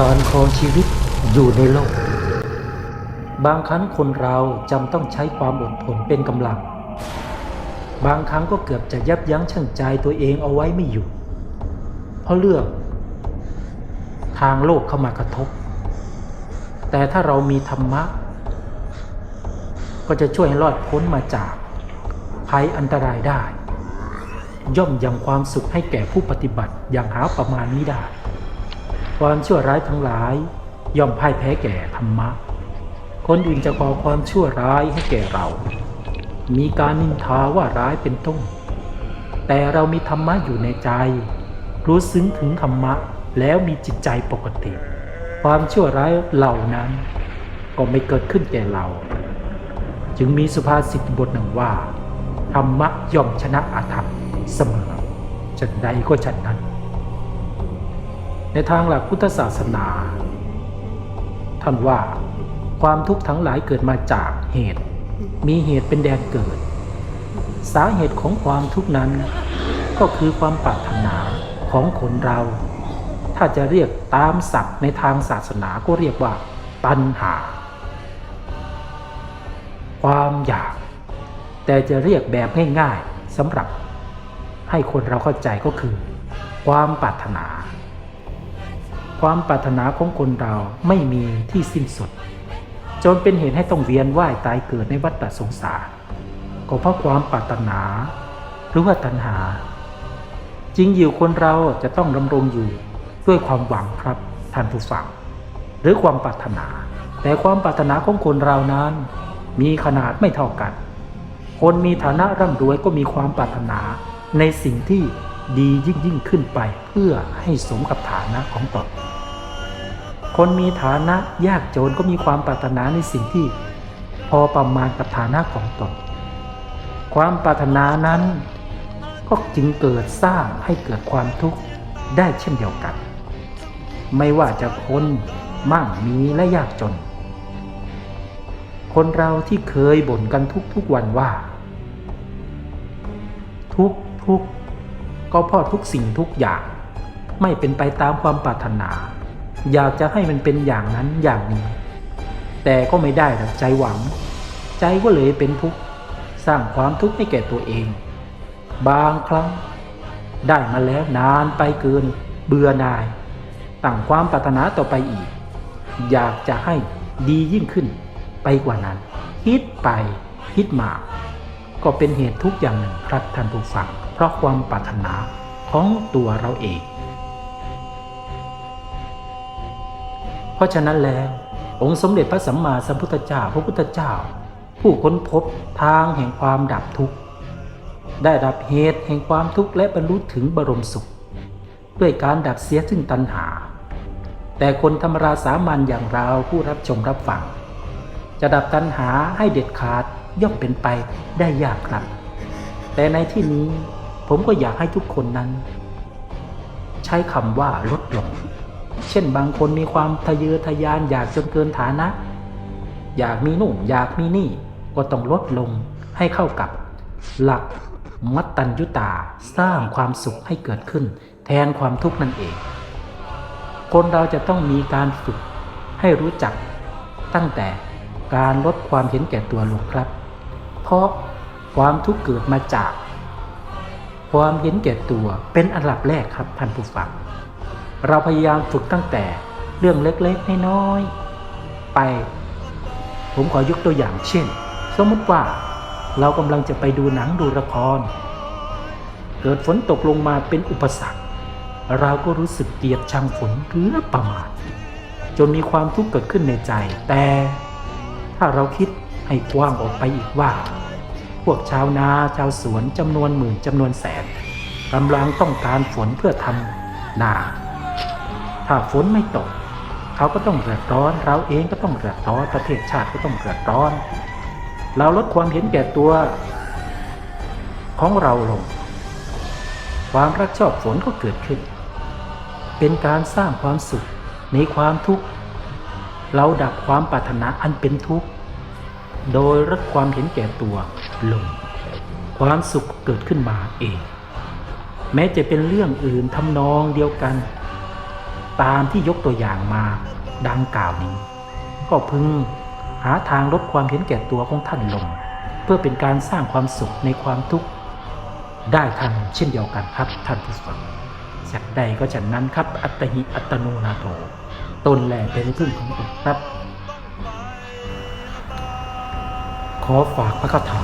การครองชีวิตอยู่ในโลก บางครั้งคนเราจำต้องใช้ความอดทนเป็นกำลัง บางครั้งก็เกือบจะยับยั้งชั่งใจตัวเองเอาไว้ไม่อยู่ เพราะเรื่อง ทางโลกเข้ามากระทบ แต่ถ้าเรามีธรรมะ ก็จะช่วยรอดพ้นมาจากภัยอันตรายได้ ย่อมยังความสุขให้แก่ผู้ปฏิบัติอย่างหาประมาณนี้ได้ ความชั่วร้ายทั้งหลาย ย่อมพ่ายแพ้แก่ธรรมะ คนอื่นจะก่อความชั่วร้ายให้แก่เรา มีการนินทาว่าร้ายเป็นต้น แต่เรามีธรรมะอยู่ในใจ รู้ซึ้งถึงธรรมะแล้วมีจิตใจปกติ ความชั่วร้ายเหล่านั้น ก็ไม่เกิดขึ้นแก่เรา จึงมีสุภาษิตบทหนึ่งว่าธรรมะย่อมชนะอาธรรมเสมอฉันใดก็ฉันนั้น ในทางหลักพุทธศาสนา ท่านว่าความทุกข์ทั้งหลายเกิดมาจากเหตุ มีเหตุเป็นแดนเกิด สาเหตุของความทุกข์นั้น ก็คือความปรารถนาของคนเรา ถ้าจะเรียกตามศัพท์ในทางศาสนาก็เรียกว่าปัญหา ความอยาก แต่จะเรียกแบบง่ายๆสำหรับให้คนเราเข้าใจก็คือ ความปรารถนา ความปรารถนาของคนเราไม่มีที่สิ้นสุด จนเป็นเหตุให้ต้องเวียนว่ายตายเกิดในวัฏสงสารก็เพราะความปรารถนา หรือว่าตัณหา จริงอยู่คนเราจะต้องดำรงอยู่ด้วยความหวังครับท่านผู้ฟังหรือความปรารถนา แต่ความปรารถนาของคนเรานั้น มีขนาดไม่เท่ากัน คนมีฐานะร่ำรวยก็มีความปรารถนาในสิ่งที่ดียิ่งยิ่งขึ้นไปเพื่อให้สมกับฐานะของตน คนมีฐานะยากจนก็มีความปรารถนาในสิ่งที่พอประมาณกับฐานะของตน ความปรารถนานั้นก็จึงเกิดสร้างให้เกิดความทุกข์ได้เช่นเดียวกัน ไม่ว่าจะคนมั่งมีและยากจน คนเราที่เคยบ่นกันทุกๆวันว่า ทุกทุกก็เพราะทุกสิ่งทุกอย่าง ไม่เป็นไปตามความปรารถนา อยากจะให้มันเป็นอย่างนั้นอย่างนี้ แต่ก็ไม่ได้ดังใจหวัง ใจก็เลยเป็นทุกข์สร้างความทุกข์ให้แก่ตัวเอง บางครั้ง ได้มาแล้วนานไปเกิน เบื่อหน่ายตั้งความปรารถนาต่อไปอีก อยากจะให้ดียิ่งขึ้นไปกว่านั้น คิดไปคิดมา ก็เป็นเหตุทุกอย่างหนึ่งครับท่านผู้ฟังเพราะความปรารถนาของตัวเราเอง ราะฉะนั้นแล้ว องค์สมเด็จพระสัมมาสัมพุทธเจ้าพระพุทธเจ้า ผู้ค้นพบทางแห่งความดับทุกข์ ได้ดับเหตุแห่งความทุกข์และบรรลุถึงบรมสุข ด้วยการดับเสียซึ่งตัณหา แต่คนธรรมราสามัญอย่างเราผู้รับชมรับฟังจะดับตัณหาให้เด็ดขาดย่อมเป็นไปได้ยากครับ แต่ในที่นี้ผมก็อยากให้ทุกคนนั้น ใช้คำว่าลดลง เช่นบางคนมีความทะเยอทะยานอยากจนเกินฐานะ อยากมีนู่นอยากมีนี่ก็ต้องลดลงให้เข้ากับหลักมัตตัญญุตาสร้างความสุขให้เกิดขึ้น แทนความทุกข์นั่นเอง คนเราจะต้องมีการฝึกให้รู้จักตั้งแต่การลดความเห็นแก่ตัวลงครับ เพราะความทุกข์เกิดมาจาก ความเห็นแก่ตัวเป็นอันดับแรกครับท่านผู้ฟัง เราพยายามฝึกตั้งแต่เรื่องเล็กๆน้อยๆไป ผมขอยกตัวอย่างเช่น สมมติว่าเรากำลังจะไปดูหนังดูละคร เกิดฝนตกลงมาเป็นอุปสรรค เราก็รู้สึกเกลียดชังฝนหรือประมาทจนมีความทุกข์เกิดขึ้นในใจ แต่ถ้าเราคิดให้กว้างออกไปอีกว่า พวกชาวนาชาวสวนจำนวนหมื่นจำนวนแสนกำลังต้องการฝนเพื่อทำนา ถ้าฝนไม่ตก เขาก็ต้องเดือดร้อน เราเองก็ต้องเดือดร้อน ประเทศชาติก็ต้องเดือดร้อน เราลดความเห็นแก่ตัวของเราลง ความรักชอบฝนก็เกิดขึ้น เป็นการสร้างความสุขในความทุกข์ เราดับความปรารถนาอันเป็นทุกข์ โดยลดความเห็นแก่ตัวลง ความสุขเกิดขึ้นมาเอง แม้จะเป็นเรื่องอื่นทำนองเดียวกัน ตามที่ยกตัวอย่างมาดังกล่าวนี้ ก็พึงหาทางลดความเห็นแก่ตัวของท่านลง เพื่อเป็นการสร้างความสุขในความทุกข์ได้ทันเช่นเดียวกันครับท่านผู้ฟังฉันใดก็ฉันนั้นครับอัตหิอัตโนนาโถตนแหละเป็นพึ่งของตนครับ ขอฝากพระคาถา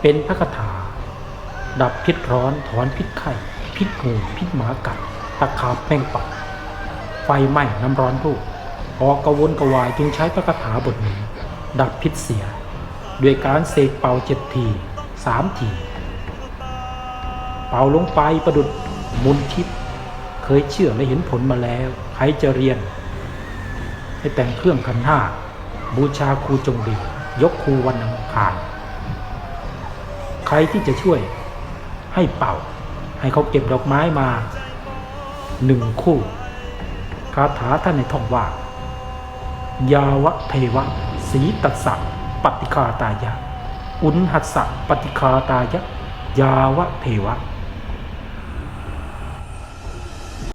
เป็นพระคาถา ดับพิษร้อนถอนพิษไข้พิษงูพิษหมากัด ตะขาบแมงปัดไฟไหม้น้ำร้อนรูปออกกระวนกระวายจึงใช้พระคาถาบทนี้ ดับพิษเสีย ด้วยการเสกเป่าเจ็ดทีสามที เป่าลงไปประดุดมุนทิพย์เคยเชื่อและเห็นผลมาแล้ว ใครจะเรียน ให้แต่งเครื่องคันห้า บูชาครูจงดี ยกครูวันอังคารใครที่จะช่วยให้เป่า ให้เขาเก็บดอกไม้มา หนึ่งคู่คาถาท่านในท่องว่า ยาวะเทวะ สีตัสสะปฏิคาตายะ อุณหัสสะปฏิคาตายะ ยาวะเทวะ